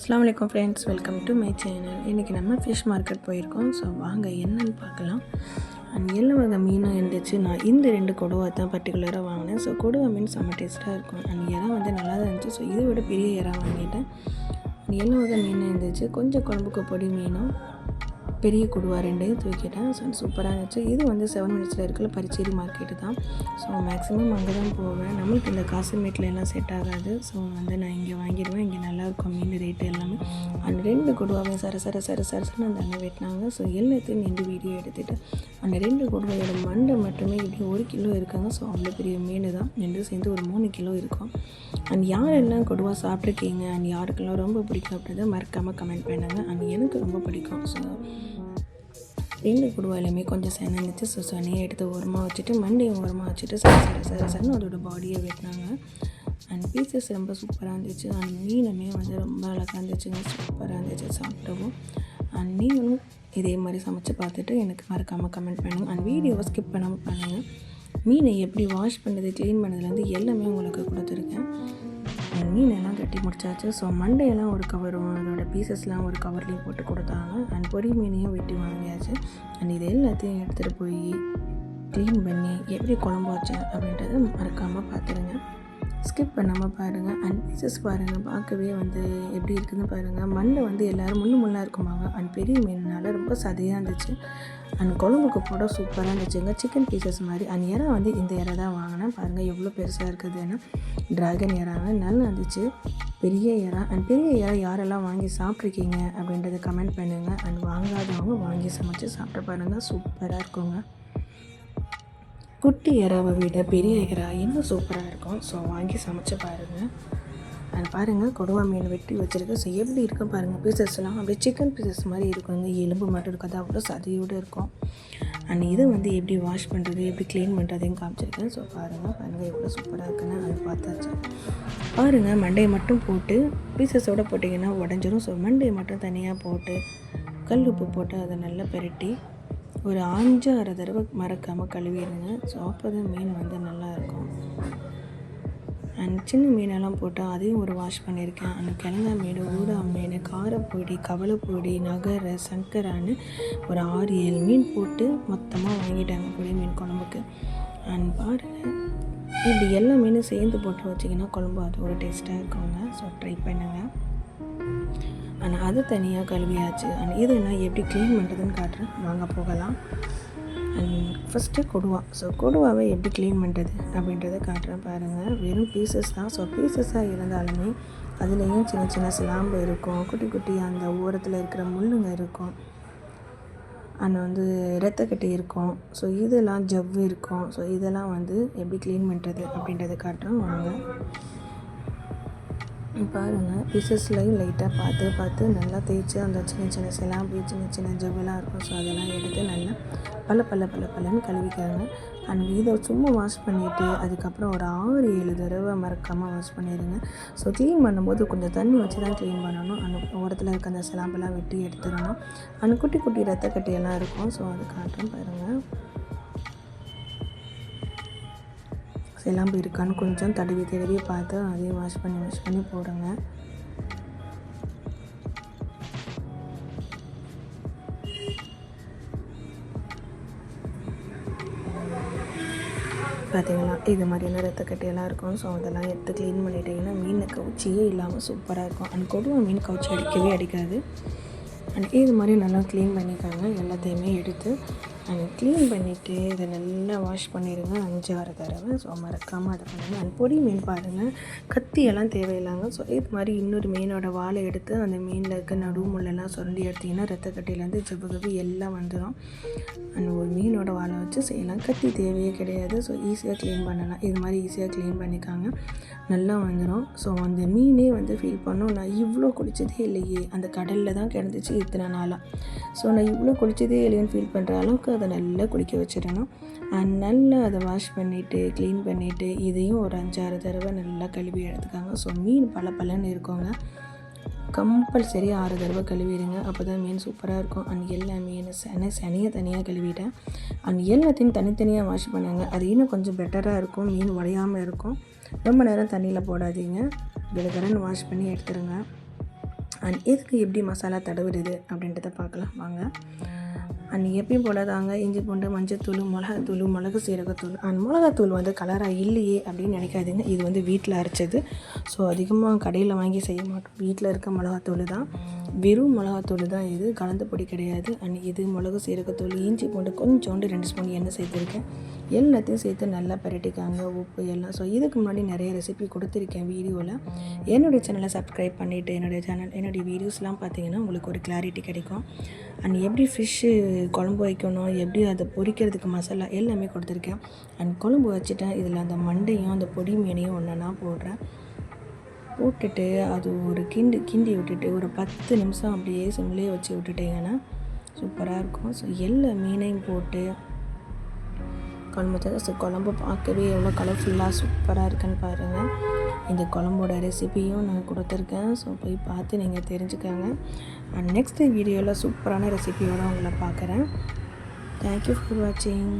அஸ்லாம் வலைக்கம் friends welcome to my channel இன்றைக்கி நம்ம ஃபிஷ் மார்க்கெட் போயிருக்கோம். ஸோ வாங்க என்னன்னு பார்க்கலாம். அண்ட் எல்லா வகை மீனும் இருந்துச்சு. நான் இந்த ரெண்டு கொடுவை தான் பர்டிகுலராக வாங்கினேன். ஸோ கொடுவை மீன் செம்ம டேஸ்ட்டாக இருக்கும். அண்ட் இறா வந்து நல்லா தான் இருந்துச்சு. ஸோ இதை விட பெரிய இறா வாங்கிட்டேன். அண்ட் எல்லா வகை மீனும் இருந்துச்சு. கொஞ்சம் குழம்புக்கு பொடி மீனும். பெரிய கொடுவா ரெண்டையும் தூக்கிட்டேன் ஸோ சூப்பராக இருந்துச்சு. இது வந்து செவன் மினிட்ஸில் இருக்கிற பரிச்சேரி மார்க்கெட்டு தான். ஸோ மேக்ஸிமம் அங்கே தான் போவேன். நம்மளுக்கு இந்த காசுமேட்டில் எல்லாம் செட் ஆகாது. ஸோ வந்து நான் இங்கே வாங்கிடுவேன். இங்கே நல்லாயிருக்கும் மீன் ரேட்டு எல்லாமே. அந்த ரெண்டு கொடுவாவே சர சர சர சரசன்னு அந்த அண்ணன் வெட்டினாங்க. ஸோ எல்லாத்தையும் நின்று வீடியோ எடுத்துகிட்டு அந்த ரெண்டு கொடுவையோட மண்டை மட்டுமே இப்படி ஒரு கிலோ இருக்காங்க. ஸோ அவ்வளோ பெரிய மீன் தான். ரெண்டும் சேர்ந்து ஒரு மூணு கிலோ இருக்கும். அண்ட் யாரெல்லாம் கொடுவா சாப்பிட்ருக்கீங்க அண்ட் யாருக்கெல்லாம் ரொம்ப பிடிக்கும் அப்படின்றத மறக்காமல் கமெண்ட் பண்ணுங்கள் அண்ட் எனக்கு ரொம்ப பிடிக்கும். ஸோ ரெண்டு குடுவாயிலுமே கொஞ்சம் செனை இருந்துச்சு ஸோ எடுத்து ஓரமாக வச்சுட்டு மண்டையை ஓரமாக வச்சுட்டு சரி சரி சர அதோட பாடியை வெட்டினாங்க. அண்ட் பீசஸ் ரொம்ப சூப்பராக இருந்துச்சு. அண்ட் மீனுமே வந்து ரொம்ப அழகாக இருந்துச்சுங்க. சூப்பராக இருந்துச்சு. சாப்பிட்டவும் அண்ட் நீங்களும் இதே மாதிரி சமைச்சு பார்த்துட்டு எனக்கு மறக்காமல் கமெண்ட் பண்ணுங்கள் அண்ட் வீடியோவை ஸ்கிப் பண்ணாமல் பண்ணுங்கள் மீனை எப்படி வாஷ் பண்ணுறது க்ளீன் பண்ணதுலேருந்து எல்லாமே உங்களுக்கு கொடுத்துருக்கேன். அண்ட் மீன் கட்டி முடிச்சாச்சு. ஸோ மண்டையெல்லாம் ஒரு கவரும் அதோட பீசஸ்லாம் ஒரு கவர்லேயும் போட்டு கொடுத்தாங்க. அண்ட் பொறி மீனையும் வெட்டி வாங்கியாச்சு. அண்ட் இது எல்லாத்தையும் எடுத்துகிட்டு போய் க்ளீன் பண்ணி எப்படி குழம்பு வச்சேன் அப்படின்றத மறக்காமல் பார்த்துருங்க ஸ்கிப் பண்ணாமல் பாருங்கள் அண்ட் பீசஸ் பாருங்கள் பார்க்கவே வந்து எப்படி இருக்குதுன்னு பாருங்கள் மண்ணில் வந்து எல்லோரும் முள்ளு முள்ளாக இருக்குமாங்க. அண்ட் பெரிய மீனால் ரொம்ப சதையாக இருந்துச்சு. அண்ட் குழம்புக்கு போட சூப்பராக இருந்துச்சுங்க சிக்கன் பீசஸ் மாதிரி. அண்ட் இறா வந்து இந்த இறை தான் வாங்கினேன். பாருங்கள் எவ்வளோ பெருசாக இருக்குதுன்னா ட்ராகன் இறாங்க. நல்லா இருந்துச்சு. பெரிய இறா. அண்ட் பெரிய இறா யாரெல்லாம் வாங்கி சாப்பிட்ருக்கீங்க அப்படின்றத கமெண்ட் பண்ணுங்கள் அண்ட் வாங்காதவங்க வாங்கி சமைச்சு சாப்பிட்டு பாருங்கள் சூப்பராக இருக்குங்க. குட்டி இறாவை விட பெரிய இறா இன்னும் சூப்பராக இருக்கும். ஸோ வாங்கி சமைச்சு பாருங்கள் அண்ட் பாருங்கள் கொடுவா மீன் வெட்டி வச்சுருக்கு. ஸோ எப்படி இருக்கும் பாருங்கள் பீசஸ்லாம் அப்படியே சிக்கன் பீசஸ் மாதிரி இருக்கும். இந்த எலும்பு மட்டும் இருக்காது அவ்வளோ சதையோடு இருக்கும். அண்ட் இதை வந்து எப்படி வாஷ் பண்ணுறது எப்படி க்ளீன் பண்ணுறதையும் காமிச்சிருக்கேன். ஸோ பாருங்கள் பாருங்கள் எவ்வளோ சூப்பராக இருக்குன்னு அது பார்த்தாச்சு. பாருங்கள் மண்டையை மட்டும் போட்டு பீசஸோடு போட்டிங்கன்னா உடஞ்சிரும். ஸோ மண்டையை மட்டும் தனியாக போட்டு கல் உப்பு போட்டு அதை நல்லா பெரட்டி ஒரு அஞ்சு ஆறு தடவை மறக்காமல் கழுவிடுங்க. ஸோ அப்போ தான் மீன் வந்து நல்லாயிருக்கும். அண்ட் சின்ன மீனெல்லாம் போட்டால் அதையும் ஒரு வாஷ் பண்ணியிருக்கேன். அந்த கிழங்கா மீன் ஊடா மீன் காரப்பொடி கவலைப்பொடி நகர சங்கரான்னு ஒரு ஆறு ஏழு மீன் போட்டு மொத்தமாக வாங்கிட்டாங்க பொடி மீன் குழம்புக்கு. அண்ட் பாருங்கள் இப்படி எல்லா மீனும் சேர்ந்து போட்டு வச்சிங்கன்னா குழம்பு அது ஒரு டேஸ்ட்டாக இருக்குங்க. ஸோ ட்ரை பண்ணுங்கள் ஆனால் அது தனியாக கழுவியாச்சு. அண்ட் இது நான் எப்படி க்ளீன் பண்ணுறதுன்னு காட்டுறேன். வாங்க போகலாம். அண்ட் ஃபஸ்ட்டு கொடுவா. ஸோ கொடுவாவை எப்படி க்ளீன் பண்ணுறது அப்படின்றத காட்டுறேன் பாருங்கள் வெறும் பீசஸ் தான். ஸோ பீசஸாக இருந்தாலுமே அதுலேயும் சின்ன சின்ன சிலாம்பு இருக்கும். குட்டி குட்டி அந்த ஓரத்தில் இருக்கிற முள்ளுங்க இருக்கும். அண்ட் வந்து ரத்தக்கட்டி இருக்கும். ஸோ இதெல்லாம் ஜவ்வு இருக்கும். ஸோ இதெல்லாம் வந்து எப்படி க்ளீன் பண்ணுறது அப்படின்றத காட்டுறோம் வாங்க. பாருங்கள் பீசஸ்லையும் லைட்டாக பார்த்து பார்த்து நல்லா தேய்ச்சி அந்த சின்ன சின்ன சிலாம்பு சின்ன சின்ன ஜவ்வெல்லாம் இருக்கும். ஸோ அதெல்லாம் எடுத்து நல்லா பல்ல பல்ல பல்ல பல்லன்னு கழுவிக்கிறாங்க அண்ட் இதை சும்மா வாஷ் பண்ணிவிட்டு அதுக்கப்புறம் ஒரு ஆறு ஏழு தடவை மறக்காமல் வாஷ் பண்ணிடுங்க. ஸோ க்ளீன் பண்ணும்போது கொஞ்சம் தண்ணி வச்சு தான் க்ளீன் பண்ணணும். அந்த ஓரத்தில் இருக்க அந்த சிலாம்பெல்லாம் வெட்டி எடுத்துடணும். அண்ட் குட்டி குட்டி ரத்த கட்டியெல்லாம் இருக்கும். ஸோ அது காட்டும் பாருங்கள் சிலாம்பு இருக்கான்னு கொஞ்சம் தடவி தடவி பார்த்து அதையும் வாஷ் பண்ணி வாஷ் பண்ணி போடுங்க. பார்த்தீங்களா இது மாதிரியான ரத்தக்கட்டையெல்லாம் இருக்கும். ஸோ அதெல்லாம் எடுத்து க்ளீன் பண்ணிட்டீங்கன்னா மீன் கவுச்சியே இல்லாமல் சூப்பராக இருக்கும். அண்ட் கொடுவா மீன் கவுச்சி அடிக்கவே அடிக்காது. அண்ட் இது மாதிரி நல்லா க்ளீன் பண்ணிக்காங்க. எல்லாத்தையுமே எடுத்து அண்ட் க்ளீன் பண்ணிவிட்டு இதை நல்லா வாஷ் பண்ணிடுங்க அஞ்சு ஆறு தடவை. ஸோ மறக்காமல் அதை பண்ணுங்கள் அண்ட் பொடி மீன் பாருங்கள் கத்தியெல்லாம் தேவையில்லைங்க ஸோ இது மாதிரி இன்னொரு மீனோட வாழை எடுத்து அந்த மீனில் இருக்க நடு முள்ளெல்லாம் சுரண்டி எடுத்திங்கன்னா ரத்தக்கட்டிலேருந்து ஜவ்வு கப்பு எல்லாம் வந்துடும் அண்ட் ஒரு மீனோட வாழை வச்சு செய்யலாம் கத்தி தேவையே கிடையாது. ஸோ ஈஸியாக க்ளீன் பண்ணலாம். இது மாதிரி ஈஸியாக க்ளீன் பண்ணிக்காங்க. நல்லா வந்துடும் ஸோ அந்த மீனே வந்து ஃபீல் பண்ணும். நான் இவ்வளோ குளிச்சதே இல்லையே. அந்த கடலில் தான் கிடந்துச்சு இத்தனை நாளாக ஸோ நான் இவ்வளோ குளிச்சதே இல்லையேன்னு ஃபீல் பண்ணுற அளவுக்கு அதை நல்லா குளிக்க வச்சிடணும். அண்ட் நல்லா அதை வாஷ் பண்ணிவிட்டு க்ளீன் பண்ணிவிட்டு இதையும் ஒரு அஞ்சாறு தடவை நல்லா கழுவி எடுத்துக்காங்க. ஸோ மீன் பல பலன்னு இருக்கோங்க. கம்பல்சரி ஆறு தடவை கழுவிடுங்க. அப்போ தான் மீன் சூப்பராக இருக்கும். அண்ட் எல்லா மீன் சன சனியை தனியாக கழுவிட்டேன். அண்ட் எல்லாத்தையும் தனித்தனியாக வாஷ் பண்ணுங்க. அது இன்னும் கொஞ்சம் பெட்டராக இருக்கும். மீன் உடையாமல் இருக்கும். ரொம்ப நேரம் தண்ணியில் போடாதீங்க. கரன்னு வாஷ் பண்ணி எடுத்துருங்க. அண்ட் இதுக்கு எப்படி மசாலா தடவுறது அப்படின்றத பார்க்கலாம். வாங்க. அண்ட் எப்பயும் போல தாங்க இஞ்சி பூண்டு மஞ்சத்தூள் மிளகாத்தூள் மிளகு சீரகத்தூள் அண்ட் மிளகாத்தூள் வந்து கலராக இல்லையே அப்படின்னு நினைக்காதீங்க. இது வந்து வீட்டில் அரைச்சது. ஸோ அதிகமாக கடையில் வாங்கி செய்ய மாட்டோம். வீட்டில் இருக்க மிளகாத்தூள் தான். வெறும் மிளகாத்தூள் தான் இது. கலந்த பொடி கிடையாது. அண்ட் இது மிளகு சீரகத்தூள் இஞ்சி பூண்டு கொஞ்சோண்டு ரெண்டு ஸ்பூன் எண்ணெய் சேர்த்துருக்கேன். எல்லாத்தையும் சேர்த்து நல்லா பரட்டிக்காங்க. உப்பு எல்லாம். ஸோ இதுக்கு முன்னாடி நிறைய ரெசிபி கொடுத்துருக்கேன் வீடியோவில் என்னுடைய சேனலை சப்ஸ்கிரைப் பண்ணிவிட்டு என்னுடைய சேனல் என்னுடைய வீடியோஸ்லாம் பார்த்தீங்கன்னா உங்களுக்கு ஒரு கிளாரிட்டி கிடைக்கும். அண்ட் எப்படி ஃபிஷ்ஷு குழம்பு வைக்கணும் எப்படி அதை பொரிக்கிறதுக்கு மசாலா எல்லாமே கொடுத்துருக்கேன். அண்ட் குழம்பு வச்சுட்டேன். இதில் அந்த மண்டையும் அந்த பொடி மீனையும் ஒன்றா போடுறேன். போட்டுட்டு அது ஒரு கிண்டு கிண்டி விட்டுட்டு ஒரு பத்து நிமிஷம் அப்படியே சிம்லேயே வச்சு விட்டுட்டிங்கன்னா சூப்பராக இருக்கும். ஸோ எல்லா மீனையும் போட்டு குழம்பு ஸோ குழம்பு பார்க்கவே எவ்வளோ கலர்ஃபுல்லாக சூப்பராக இருக்குன்னு பாருங்கள் இந்த குழம்போட ரெசிபியும் நான் கொடுத்துருக்கேன். ஸோ போய் பார்த்து நீங்கள் தெரிஞ்சுக்கோங்க. அண்ட் நெக்ஸ்ட் வீடியோவில் சூப்பரான ரெசிபியோடு உங்களை பார்க்குறேன். தேங்க்யூ ஃபார் வாட்சிங்